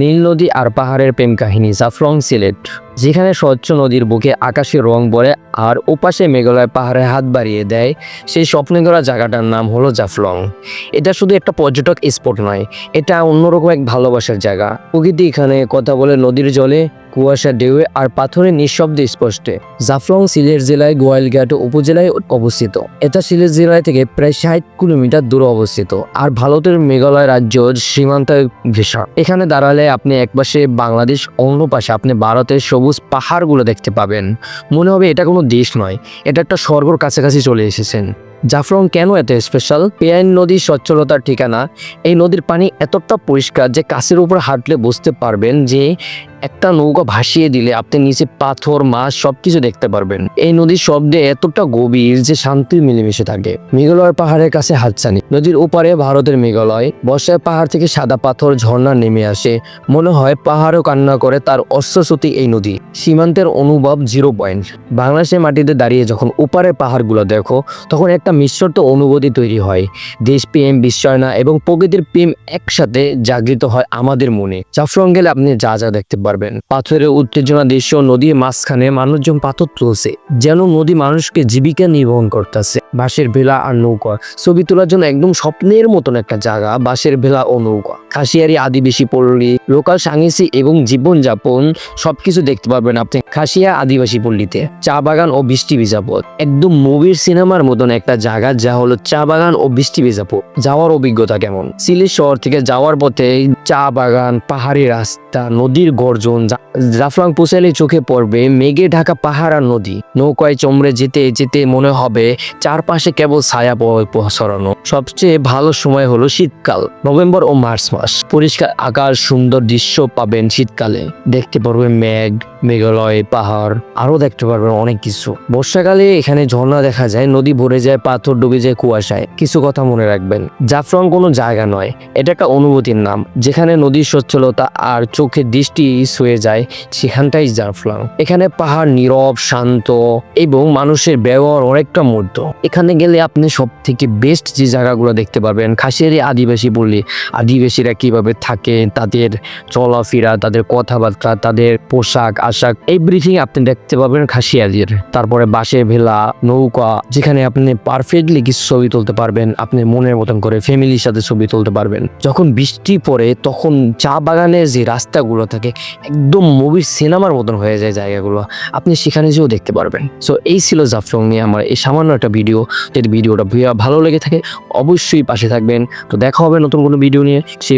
নীল নদী আর পাহাড়ের প্রেম কাহিনী জাফলং সিলেট, যেখানে স্বচ্ছ নদীর বুকে আকাশে রং বলে আর ওপাশে মেঘালয় পাহাড়ে হাত বাড়িয়ে দেয় সেই স্বপ্নে করা জায়গাটার নাম হলো জাফলং। এটা শুধু একটা পর্যটক স্পট নয়, এটা অন্যরকম এক ভালোবাসার জায়গা। প্রকৃতি এখানে কথা বলে নদীর জলে কুয়াশা, ঢেউয়ে আর পাথরের নিঃশব্দে স্পষ্টে। জাফলং সিলেট জেলায় গোয়ালঘাট উপজেলায় অবস্থিত। এটা সিলেট জেলায় থেকে প্রায় ষাট কিলোমিটার দূরে অবস্থিত আর ভারতের মেঘালয় রাজ্য সীমান্ত ঘেঁষা এখানে দাঁড়ালে আপনি একপাশে বাংলাদেশ, অন্য পাশে আপনি ভারতের সবুজ পাহাড়গুলো দেখতে পাবেন। মনে হবে এটা কোনো দেশ নয়, এটা একটা স্বর্গর কাছাকাছি চলে এসেছেন। জাফরং কেন এত স্পেশাল পেয়াইন নদীর সচ্ছলতার ঠিকানা। এই নদীর পানি এতটা পরিষ্কার যে কাছের উপর হাঁটলে বুঝতে পারবেন যে একটা নৌকা ভাসিয়ে দিলে আপনি নিচে পাথর, মাছ সবকিছু দেখতে পারবেন। এই নদীর শব্দে এতটা গভীর যে শান্তি মিলেমিশে থাকে। মেঘালয় পাহাড়ের কাছে হাতছানি। নদীর ওপারে ভারতের মেঘালয়। বর্ষায় পাহাড় থেকে সাদা পাথর, ঝর্ণা নেমে আসে। মনে হয় পাহাড়ও কান্না করে তার অশ্বসতী এই নদী। সীমান্তের অনুভব জিরো পয়েন্ট বাংলাদেশের মাটিতে দাঁড়িয়ে যখন ওপারের পাহাড়গুলো দেখো, তখন একটা মিশ্রিত অনুভূতি তৈরি হয়। দেশপ্রেম বিশ্বায়না এবং প্রকৃতির প্রেম একসাথে জাগৃত হয় আমাদের মনে। জাফলং গেলে আপনি যা যা দেখতে পারবেন। পাথরের উত্তেজনা দৃশ্য নদীর মাঝখানে মানুষজন পাথর তুলছে, যেন নদী মানুষকে জীবিকা নির্বাহন করতেছে। বাঁশের ভেলা আর নৌকা, ছবি তোলার জন্য একদম স্বপ্নের মতন একটা জায়গা, বাঁশের ভেলা ও নৌকা। খাসিয়ারি আদিবাসী পল্লী, লোকাল সাংস্কৃতিক এবং জীবনযাপন সবকিছু দেখতে পারবেন আপনি খাসিয়া আদিবাসী পল্লীতে। চা বাগান ও বৃষ্টি বিজাপথ একদম মুভির সিনেমার মতন একটা জায়গা যা হলো চা বাগান ও বৃষ্টি বিজাপথ যাওয়ার অভিজ্ঞতা কেমন? সিলেট শহর থেকে যাওয়ার পথে চা বাগান, পাহাড়ি রাস্তা, নদীর গর্জন জাফলং পৌঁছালে চোখে পড়বে মেঘে ঢাকা পাহাড় আর নদী। নৌকায় চমড়ে যেতে যেতে মনে হবে চারপাশে কেবল ছায়া ছড়ানো। সবচেয়ে ভালো সময় হলো শীতকাল, নভেম্বর ও মার্চ মাস। পরিষ্কার আকাশ, সুন্দর দৃশ্য পাবেন শীতকালে। দেখতে পারবেন মেঘ, মেঘালয়, পাহাড় আরও দেখতে পারবেন অনেক কিছু। বর্ষাকালে এখানে ঝর্ণা দেখা যায়, নদী ভরে যায়, পাথর ডুবে যায় কুয়াশায়। কিছু কথা মনে রাখবেন, জাফলং কোনো জায়গা নয়, এটা একটা অনুভূতির নাম। যেখানে নদীর সচ্ছলতা আর চোখের দৃষ্টি ছুঁয়ে যায়, সেখানটাই জাফলং। এখানে পাহাড় নীরব, শান্ত এবং মানুষের ব্যবহার অনেকটা মূর্ত এখানে গেলে আপনি সব থেকে বেস্ট যে জায়গাগুলো দেখতে পারবেন, খাসিয়ারি আদিবাসী বললে আদিবাসীরা কীভাবে থাকে তাদের চলাফেরা, তাদের কথাবার্তা, তাদের পোশাক, আশাক এভরিথিং আপনি দেখতে পাবেন খাসিয়াদের। তারপরে বাসে ভেলা, নৌকা, যেখানে আপনি পারফেক্টলি কিছু ছবি তুলতে পারবেন, আপনি মনের মতন করে ফ্যামিলির সাথে ছবি তুলতে পারবেন। যখন বৃষ্টি পড়ে, তখন চা বাগানের যে রাস্তাগুলো থাকে, একদম মুভির সিনেমার মতন হয়ে যায় জায়গাগুলো। আপনি সেখানে যেও দেখতে পারবেন। সো এই ছিল জাফলং নিয়ে আমার এই সামান্য একটা ভিডিও যদি ভিডিওটা ভিডিও ভালো লেগে থাকে, অবশ্যই পাশে থাকবেন। তো দেখা হবে নতুন কোনো ভিডিও নিয়ে। সেই